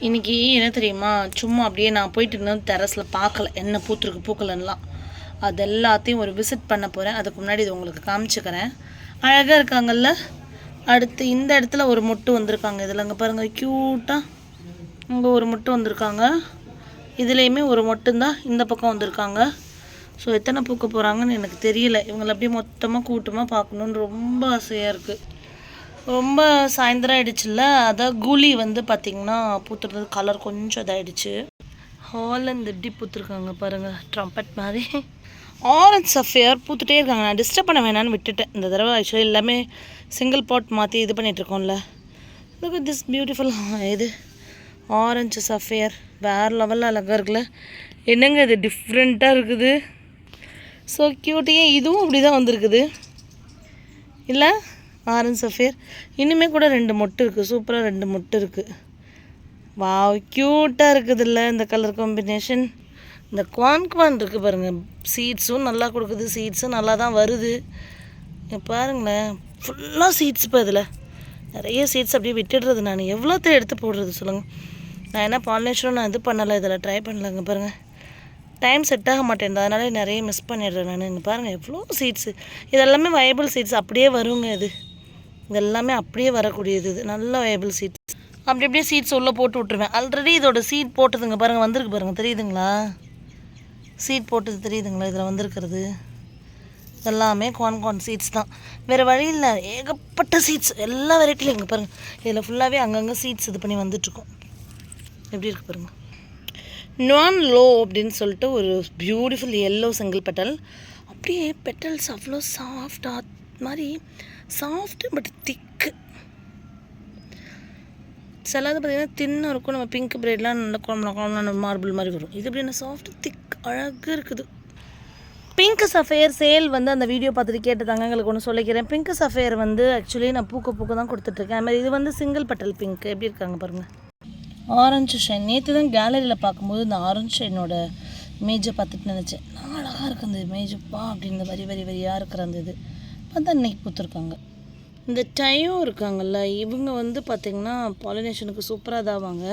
இன்னைக்கு என்ன தெரியுமா? சும்மா அப்படியே நான் போயிட்டு இருந்தேன் டெரஸில் பார்க்கல. என்ன பூத்துருக்கு பூக்கலன்னெலாம். அது எல்லாத்தையும் ஒரு விசிட் பண்ண போகிறேன் அதுக்கு முன்னாடி இது உங்களுக்கு காமிச்சுக்கிறேன். அழகாக இருக்காங்கல்ல? அடுத்து இந்த இடத்துல ஒரு மொட்டு வந்திருக்காங்க. இதில் அங்கே பாருங்கள் க்யூட்டாக இங்கே ஒரு மொட்டு வந்திருக்காங்க. இதுலேயுமே ஒரு மொட்டுந்தான் இந்த பக்கம் வந்திருக்காங்க. ஸோ எத்தனை பூக்க போகிறாங்கன்னு எனக்கு தெரியல. இவங்களை அப்படியே மொத்தமாக கூட்டமாக பார்க்கணுன்னு ரொம்ப ஆசையாக இருக்குது ரொம்ப சாயந்தரம் ஆயிடுச்சுல்ல அதான் கூலி வந்து பார்த்திங்கன்னா பூத்துறது கலர் கொஞ்சம் இதாகிடுச்சு ஹாலந்து எப்படி பூத்துருக்காங்க பாருங்கள் ட்ரம்பட் மாதிரி. ஆரஞ்ச் சஃபியர் பூத்துட்டே இருக்காங்க. நான் டிஸ்டர்ப் பண்ண வேணான்னு விட்டுட்டேன். இந்த தடவை ஆக்சுவலி எல்லாமே சிங்கிள் பாட் மாற்றி இது பண்ணிகிட்ருக்கோம்ல லுக் திஸ் பியூட்டிஃபுல் இது ஆரஞ்சு சஃபியர் வேறு லெவலில் அழகாக இருக்குல்ல. என்னங்க இது? டிஃப்ரெண்ட்டாக இருக்குது. ஸோ க்யூட்டியே இதுவும் அப்படி தான் வந்திருக்குது. இல்லை? ஆரஞ்ச் சஃபியர் இனிமேல் கூட ரெண்டு மொட்டு இருக்குது சூப்பராக ரெண்டு மொட்டு இருக்குது வா க்யூட்டாக இருக்குதுல்ல இந்த கலர் காம்பினேஷன் இந்த குவான் குவான் இருக்குது பாருங்கள் சீட்ஸும் நல்லா கொடுக்குது. சீட்ஸும் நல்லா தான் வருது. பாருங்களேன். ஃபுல்லாக சீட்ஸ் இப்போ இதில். நிறைய சீட்ஸ் அப்படியே விட்டுடுறது நான். எவ்வளோத்தை எடுத்து போடுறது சொல்லுங்கள் நான் என்ன பாலினேஷனும் நான் இது பண்ணலை. இதில் ட்ரை பண்ணலங்க பாருங்கள் டைம் செட் ஆக மாட்டேன் அதனால நிறைய மிஸ் பண்ணிடுறேன் நான். இங்கே பாருங்கள் எவ்வளோ சீட்ஸு இதெல்லாமே வயபிள் சீட்ஸ் அப்படியே வருங்க இது. இதெல்லாமே அப்படியே வரக்கூடியது இது. நல்ல வயபிள் சீட்ஸ் அப்படி அப்படியே சீட்ஸ் உள்ளே போட்டு விட்ருவேன் ஆல்ரெடி இதோட சீட் போட்டதுங்க பாருங்கள் வந்திருக்கு பாருங்கள் தெரியுதுங்களா? சீட் போட்டது தெரியுதுங்களா? இதில் வந்திருக்கிறது. எல்லாமே கான் கான் சீட்ஸ் தான். வேறு வழி இல்லை. ஏகப்பட்ட சீட்ஸ் எல்லா வெரைட்டிலையும் இங்கே பாருங்கள் இதில் ஃபுல்லாகவே அங்கங்கே சீட்ஸ் இது பண்ணி வந்துட்ருக்கோம் எப்படி இருக்குது பாருங்கள் நான் லோ அப்படின்னு சொல்லிட்டு ஒரு பியூட்டிஃபுல் எல்லோ சிங்கிள் பெட்டல். அப்படியே பெட்டல்ஸ் அவ்வளோ சாஃப்டாக மாதிரி சாஃப்ட்டு பட் திக்கு. சிலது பார்த்திங்கன்னா தின்னாக இருக்கும். நம்ம பிங்க் பிரெட்லாம் நல்ல குழம்புல குழம்புல மார்பிள் மாதிரி வரும். இது எப்படி என்ன சாஃப்ட் திக் அழகாக இருக்குது. பிங்க் சஃபையர் சேல் வந்து அந்த வீடியோ பார்த்துட்டு கேட்டதாங்க. எங்களுக்கு ஒன்று சொல்லிக்கிறேன். பிங்க் சஃபையர் வந்து ஆக்சுவலி நான் பூக்க பூக்க தான் கொடுத்துட்ருக்கேன். அதுமாதிரி இது வந்து சிங்கிள் பட்டல் பிங்க் எப்படி இருக்காங்க பாருங்கள் ஆரஞ்சு ஷைன் நேற்று தான் கேலரியில் பார்க்கும்போது இந்த ஆரஞ்சு ஷைனோட இமேஜை பார்த்துட்டு நினச்சேன். நான் அழகாக இருக்கு அந்த மேஜப்பா அப்படின்னு வரி வரி வரியாக இருக்கிற அந்த இது. பார்த்தா இன்னைக்கு பூத்துருக்காங்க. இந்த டையும் இருக்காங்கல்ல இவங்க வந்து பார்த்திங்கன்னா பாலினேஷனுக்கு சூப்பராக இதாவாங்க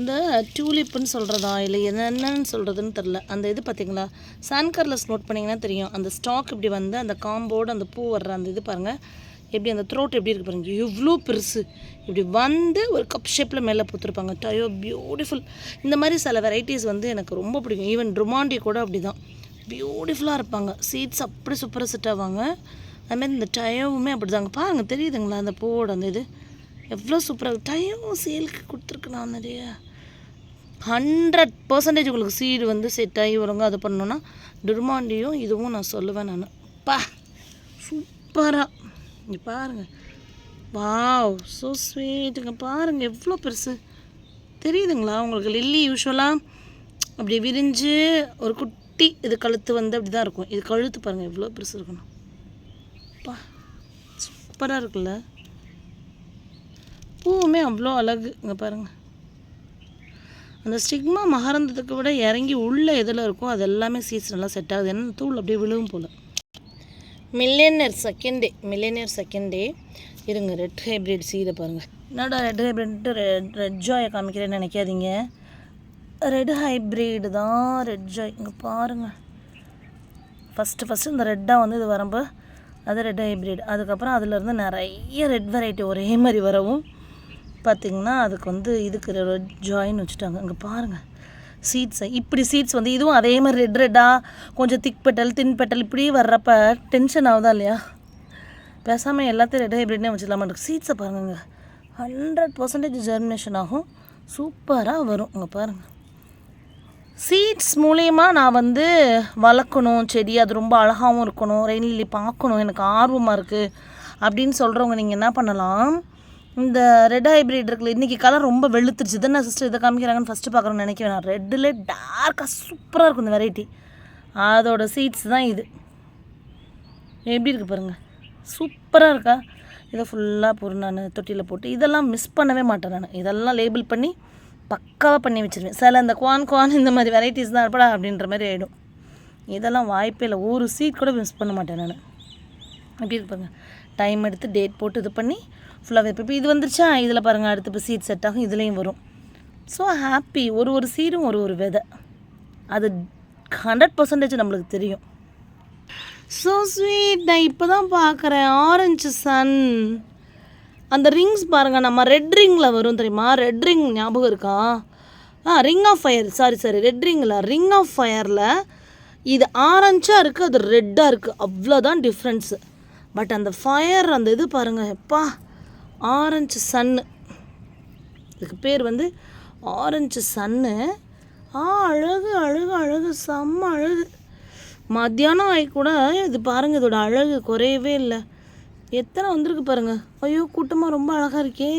இந்த டியூலிப்புன்னு சொல்கிறதா இல்லை என்னென்னு சொல்கிறதுன்னு தெரில அந்த இது பார்த்தீங்களா சான்கர்லஸ் நோட் பண்ணிங்கன்னா தெரியும். அந்த ஸ்டாக் இப்படி வந்து அந்த காம்போடு அந்த பூ வர்ற அந்த இது பாருங்கள் எப்படி அந்த த்ரோட் எப்படி இருக்குது பாருங்க எவ்வளோ பெருசு. இப்படி வந்து ஒரு கப் ஷேப்பில் மேலே பூத்துருப்பாங்க. டயோ பியூட்டிஃபுல் oh, இந்த மாதிரி சில வெரைட்டிஸ் வந்து எனக்கு ரொம்ப பிடிக்கும். ஈவன் ருமாண்டி கூட அப்படி தான் பியூட்டிஃபுல்லாக இருப்பாங்க. சீட்ஸ் அப்படி சூப்பராக செட் ஆவாங்க. அதுமாரி இந்த டயவுமே அப்படி தாங்க பாருங்கள் தெரியுதுங்களா அந்த பூவோட அந்த இது? எவ்வளோ சூப்பராக டயவும் சேலுக்கு கொடுத்துருக்கு நான் நிறைய. ஹண்ட்ரட் பர்சன்டேஜ் உங்களுக்கு சீடு வந்து செட் ஆகி வருங்க. அது பண்ணோன்னா டுர்மாண்டியும் இதுவும் நான் சொல்லுவேன் நான். பா சூப்பராக இங்கே பாருங்கள் வாவ் ஸோ ஸ்வீட்டுங்க பாருங்கள் எவ்வளோ பெருசு. தெரியுதுங்களா? உங்களுக்கு லில்லி யூஸ்வலாக அப்படி விரிஞ்சு ஒரு குட்டி இது கழுத்து வந்து அப்படி தான் இருக்கும். இது கழுத்து பாருங்கள் எவ்வளோ பெருசு இருக்கணும் பா சூப்பராக இருக்குல்ல. பூவுமே அவ்வளோ அழகு. இங்கே பாருங்கள் அந்த ஸ்டிக்மா மகரந்தத்துக்கு விட இறங்கி உள்ளே எதில் இருக்கோ அது எல்லாமே சீசனெல்லாம் நல்லா செட் ஆகுது. ஏன்னா தூள் அப்படியே விழுவும் போல். Millionaire second day millionaire second day இருங்க ரெட் ஹைப்ரிட் சீதை பாருங்கள் என்னடா ரெட் ஹைப்ரிட்டு ரெட் ரெட் ஜாயை காமிக்கிறேன்னு நினைக்காதீங்க. ரெட் ஹைப்ரிடு தான் ரெட் ஜாய் இங்கே பாருங்கள் ஃபஸ்ட்டு ஃபஸ்ட்டு இந்த ரெட்டாக வந்து இது வரம்போ. அது ரெட் ஹைப்ரிட். அதுக்கப்புறம் அதுலேருந்து நிறைய ரெட் வெரைட்டி ஒரே மாதிரி வரவும். பார்த்திங்கன்னா அதுக்கு வந்து இதுக்கு ரெட் ஜாயின் வச்சுட்டாங்க. அங்கே பாருங்கள் சீட்ஸை இப்படி சீட்ஸ் வந்து இதுவும் அதே மாதிரி ரெட் ரெட்டாக கொஞ்சம் திக் பெட்டல் தின் பெட்டல் இப்படி வர்றப்ப டென்ஷன் ஆகுதா இல்லையா? பேசாமல் எல்லாத்தையும் ரெட் ஹைப்ரிட்னே வச்சிடலாமா சீட்ஸை பாருங்க ஹண்ட்ரட் பர்சன்டேஜ் ஜெர்மினேஷன் ஆகும். சூப்பராக வரும். இங்கே பாருங்கள் சீட்ஸ் மூலியமாக நான் வந்து வளர்க்கணும். செடி அது ரொம்ப அழகாகவும் இருக்கணும். ரெயின்லி பார்க்கணும். எனக்கு ஆர்வமாக இருக்குது அப்படின்னு சொல்கிறவங்க நீங்கள் என்ன பண்ணலாம்? இந்த ரெட் ஹைப்ரிட் இருக்குல்ல இன்றைக்கி கலர் ரொம்ப வெளுத்துருச்சு. இதை சிஸ்டர் இதை காமிக்கிறாங்கன்னு ஃபஸ்ட்டு பார்க்குறேன்னு நினைக்கிறேன் நான் ரெட்டில் டார்க்காக சூப்பராக இருக்கும் இந்த வெரைட்டி அதோட சீட்ஸ் தான் இது. எப்படி இருக்குது பாருங்கள் சூப்பராக இருக்கா? இதை ஃபுல்லாக பொருள் நான் தொட்டியில் போட்டு இதெல்லாம் மிஸ் பண்ணவே மாட்டேன் நான். இதெல்லாம் லேபிள் பண்ணி பக்காவாக பண்ணி வச்சுருவேன். சில இந்த குவான் குவான் இந்த மாதிரி வெரைட்டிஸ் தான் இருப்படா அப்படின்ற மாதிரி ஆகிடும் இதெல்லாம் வாய்ப்பே இல்லை. ஒரு சீட் கூட மிஸ் பண்ண மாட்டேன் நான். எப்படி இருப்பாங்க டைம் எடுத்து டேட் போட்டு இது பண்ணி ஃபுல்லாகவே இப்போ இது வந்துருச்சா? இதில் பாருங்கள் அடுத்து இப்போ சீட் செட் ஆகும். இதுலேயும் வரும். ஸோ ஹாப்பி ஒரு ஒரு சீடும் ஒரு ஒரு விதை. அது ஹண்ட்ரட் பர்சன்டேஜ் நம்மளுக்கு தெரியும். ஸோ ஸ்வீட் நான் இப்போ தான் பார்க்குறேன் ஆரஞ்சு சன் அந்த ரிங்ஸ் பாருங்கள் நம்ம ரெட் ரிங்கில் வரும் தெரியுமா? ரெட் ரிங் ஞாபகம் இருக்கா? ஆ ring of fire sorry sorry red ரிங்கில் ring of ஃபயரில் இது ஆரஞ்சாக இருக்குது அது ரெட்டாக இருக்குது அவ்வளோதான் டிஃப்ரென்ஸு பட் அந்த ஃபயர் அந்த இது பாருங்கள் எப்பா ஆரஞ்சு சன்னு இதுக்கு பேர் வந்து ஆரஞ்சு சன்னு ஆ அழகு அழகு அழகு செம்ம அழகு. மத்தியானம் ஆகி கூட இது பாருங்கள் இதோட அழகு குறையவே இல்லை. எத்தனை வந்திருக்கு பாருங்க. ஐயோ கூட்டமாக ரொம்ப அழகாக இருக்கே.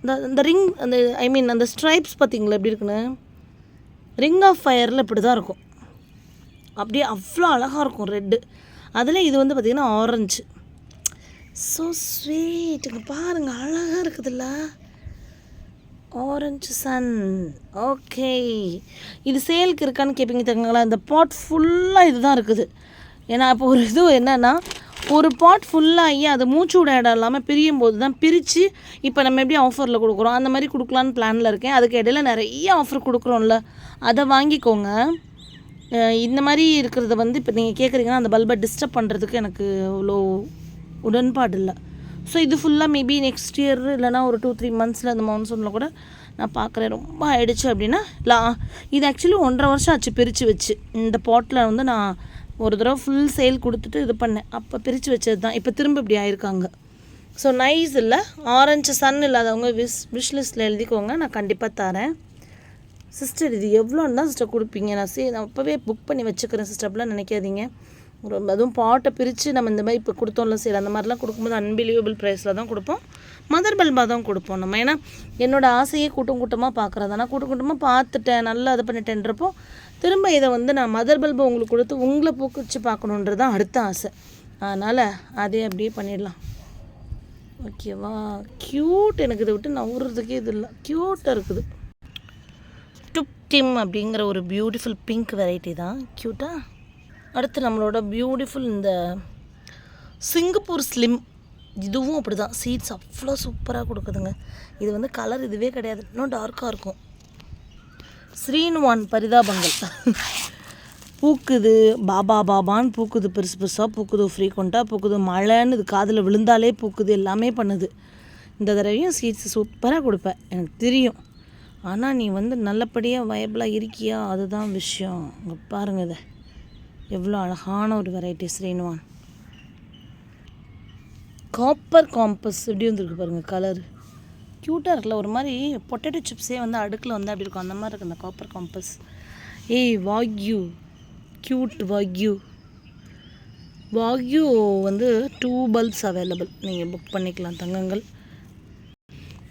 இந்த இந்த ரிங் அந்த ஐ மீன் அந்த ஸ்ட்ரைப்ஸ் பார்த்தீங்களா எப்படி இருக்குன்னு? ரிங் ஆஃப் ஃபயரில் இப்படி தான் இருக்கும். அப்படியே அவ்வளோ அழகாக இருக்கும் ரெட்டு. அதில் இது வந்து பார்த்திங்கன்னா ஆரஞ்சு ஸோ ஸ்வீட்டுங்க பாருங்கள் அழகாக இருக்குதுல்ல. ஆரஞ்சு சன் ஓகே இது சேலுக்கு இருக்கான்னு கேட்பீங்க தெரியுங்களா? இந்த பாட் ஃபுல்லாக இதுதான் இருக்குது. ஏன்னா இப்போ ஒரு இது என்னென்னா ஒரு பாட் ஃபுல்லாகி அது மூச்சு விட இடம் இல்லாமல் பிரியும் போது தான் பிரித்து இப்போ நம்ம எப்படி ஆஃபரில் கொடுக்குறோம்? அந்த மாதிரி கொடுக்கலான்னு பிளானில் இருக்கேன். அதுக்கு இடையில நிறைய ஆஃபர் கொடுக்குறோம்ல. அதை வாங்கிக்கோங்க. இந்த மாதிரி இருக்கிறத வந்து இப்போ நீங்கள் கேட்குறீங்கன்னா அந்த பல்பை டிஸ்டர்ப் பண்ணுறதுக்கு எனக்கு அவ்வளோ உடன்பாடு இல்லை. ஸோ இது ஃபுல்லாக மேபி நெக்ஸ்ட் இயர் இல்லைனா ஒரு டூ த்ரீ மந்த்ஸில் அந்த மவுன்சூனில் கூட நான் பார்க்குறேன் ரொம்ப ஆயிடுச்சு அப்படின்னா லா இது ஆக்சுவலி ஒன்றரை வருஷம் ஆச்சு பிரித்து வச்சு. இந்த பாட்டில் வந்து நான் ஒரு தடவை ஃபுல் சேல் கொடுத்துட்டு இது பண்ணேன். அப்போ பிரித்து வச்சது தான் இப்போ திரும்ப இப்படி ஆயிருக்காங்க. ஸோ நைஸ் இல்லை. ஆரஞ்சு சன் இல்லாதவங்க விஷ் விஷ் லிஸ்ட்டில் எழுதிக்கோங்க. நான் கண்டிப்பாக தரேன். சிஸ்டர் இது எவ்வளோன்னு தான் சிஸ்டர் கொடுப்பீங்க. நான் சரி நான் அப்போவே புக் பண்ணி வச்சுக்கிறேன் சிஸ்டர் அப்படிலாம் நினைக்காதீங்க. ரொம்ப அதுவும் பாட்டை பிரித்து நம்ம இந்த மாதிரி இப்போ கொடுத்தோம்ல சரி அந்த மாதிரிலாம் கொடுக்கும்போது அன்பிலியபிள் ப்ரைஸில் தான் கொடுப்போம். மதர் பல்பாக தான் கொடுப்போம் நம்ம. ஏன்னா என்னோடய ஆசையே கூட்டம் கூட்டமாக பார்க்குறது. ஆனால் கூட்டம் கூட்டமாக பார்த்துட்டேன். நல்லா இது பண்ணிட்டேன்றப்போ திரும்ப இதை வந்து நான் மதர் பல்பை உங்களுக்கு கொடுத்து உங்களை பூக்கிச்சு பார்க்கணுன்றது தான் அடுத்த ஆசை. அதனால் அதே அப்படியே பண்ணிடலாம். ஓகேவா க்யூட் எனக்கு இதை விட்டு நவுறதுக்கே இது இல்லை. க்யூட்டாக இருக்குது. டுப் டிம் அப்படிங்கிற ஒரு பியூட்டிஃபுல் பிங்க் வெரைட்டி தான். க்யூட்டாக அடுத்து நம்மளோட பியூட்டிஃபுல் இந்த சிங்கப்பூர் ஸ்லிம் இதுவும் அப்படி தான் சீட்ஸ் அவ்வளோ சூப்பராக கொடுக்குதுங்க. இது வந்து கலர் இதுவே கிடையாது. இன்னும் டார்க்காக இருக்கும். ஸ்ரீனுவான் பரிதாபங்கள். பூக்குது பாபா பாபான்னு பூக்குது பெருசு பெருசாக பூக்குது ஃப்ரீக்வெண்ட்டாக பூக்குது மழைன்னு இது காதில் விழுந்தாலே பூக்குது எல்லாமே பண்ணுது. இந்த தடவையும் சீட்ஸ் சூப்பராக கொடுப்பேன் எனக்கு தெரியும். ஆனால் நீ வந்து நல்லபடியாக வயபிளாக இருக்கியா? அதுதான் விஷயம். இங்கே பாருங்கள் இதை. எவ்வளோ அழகான ஒரு வெரைட்டி ஸ்ரீனுவான். காப்பர் காம்பஸ் எப்படி வந்துருக்கு பாருங்கள் கலர் க்யூட்டாக இருக்குல்ல ஒரு மாதிரி பொட்டேட்டோ சிப்ஸே வந்து அடுக்கில் வந்து அப்படி இருக்கும். அந்த மாதிரி இருக்குது அந்த காப்பர் காம்பஸ் ஏய் வாக்யூ க்யூட் வாக்யூ வாக்யூ வந்து டூ பல்ப்ஸ் அவைலபிள் நீங்கள் புக் பண்ணிக்கலாம் தங்கங்கள்.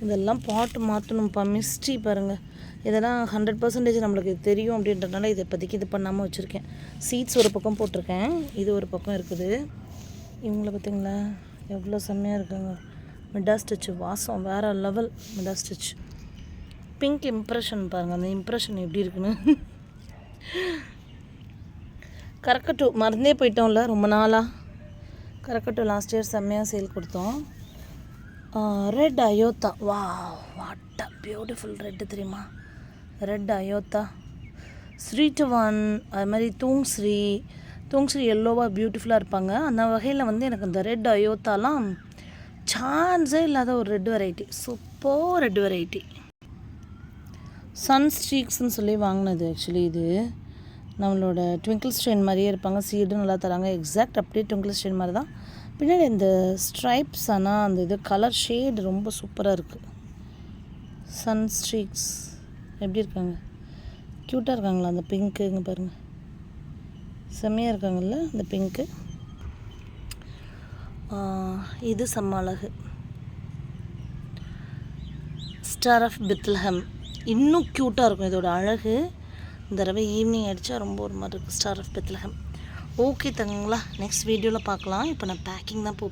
இதெல்லாம் பாட்டு மாற்றணும்ப்பா மிஸ்ட்ரி பாருங்கள் இதெல்லாம் ஹண்ட்ரட் பர்சன்டேஜ் நம்மளுக்கு தெரியும் அப்படின்றதுனால இதை இப்போதைக்கு இது பண்ணாமல் வச்சுருக்கேன். சீட்ஸ் ஒரு பக்கம் போட்டிருக்கேன் இது ஒரு பக்கம் இருக்குது. இவங்கள பார்த்தீங்களா? எவ்வளோ செம்மையாக இருக்காங்க. மிடா ஸ்டிச் வாசம் வேறு லெவல் மிடா ஸ்டிச் பிங்க் இம்ப்ரெஷன் பாருங்கள் அந்த இம்ப்ரெஷன் எப்படி இருக்குன்னு. கரக்கட்டு மறந்தே போயிட்டோம்ல ரொம்ப நாளாக கரக்கட்டு லாஸ்ட் இயர் செம்மையாக சேல் கொடுத்தோம். ரெட் அயோத்தா. வா வாட் அ பியூட்டிஃபுல் ரெட்டு தெரியுமா? ரெட் அயோத்தா. ஸ்ரீட்டவான் அது மாதிரி தூங் தூங்ஸ்ரீ தூங்ஸ்ரீ எல்லோவாக பியூட்டிஃபுல்லாக இருப்பாங்க. அந்த வகையில் வந்து எனக்கு இந்த ரெட் அயோத்தாலாம் சான்ஸே இல்லாத ஒரு red variety. Super red variety. Sun ஸ்ட்ரீக்ஸ்னு சொல்லி வாங்கினது ஆக்சுவலி இது. நம்மளோட ட்விங்கிள் ஸ்ட்ரெயின் மாதிரியே இருப்பாங்க சீடும் நல்லா தராங்க எக்ஸாக்ட் அப்படியே ட்விங்கிள் ஸ்ட்ரெயின் மாதிரி தான். பின்னாடி இந்த ஸ்ட்ரைப்ஸ் ஆனால் அந்த இது கலர் ஷேடு ரொம்ப சூப்பராக இருக்குது சன் ஸ்ட்ரீக்ஸ் எப்படி இருக்காங்க? க்யூட்டாக இருக்காங்களா அந்த பிங்க்குங்க பாருங்கள் செம்மையாக இருக்காங்கல்ல அந்த பிங்க்கு இது செம்ம அழகு. ஸ்டார் ஆஃப் பித்லஹம் இன்னும் க்யூட்டாக இருக்கும் இதோட அழகு. இந்த தடவை ஈவினிங் அடித்தா ரொம்ப ஒரு மாதிரி இருக்கும். ஸ்டார் ஆஃப் பித்லஹம் ஓகே தங்களா நெக்ஸ்ட் வீடியோவில் பார்க்கலாம். இப்போ நான் பேக்கிங் தான் போ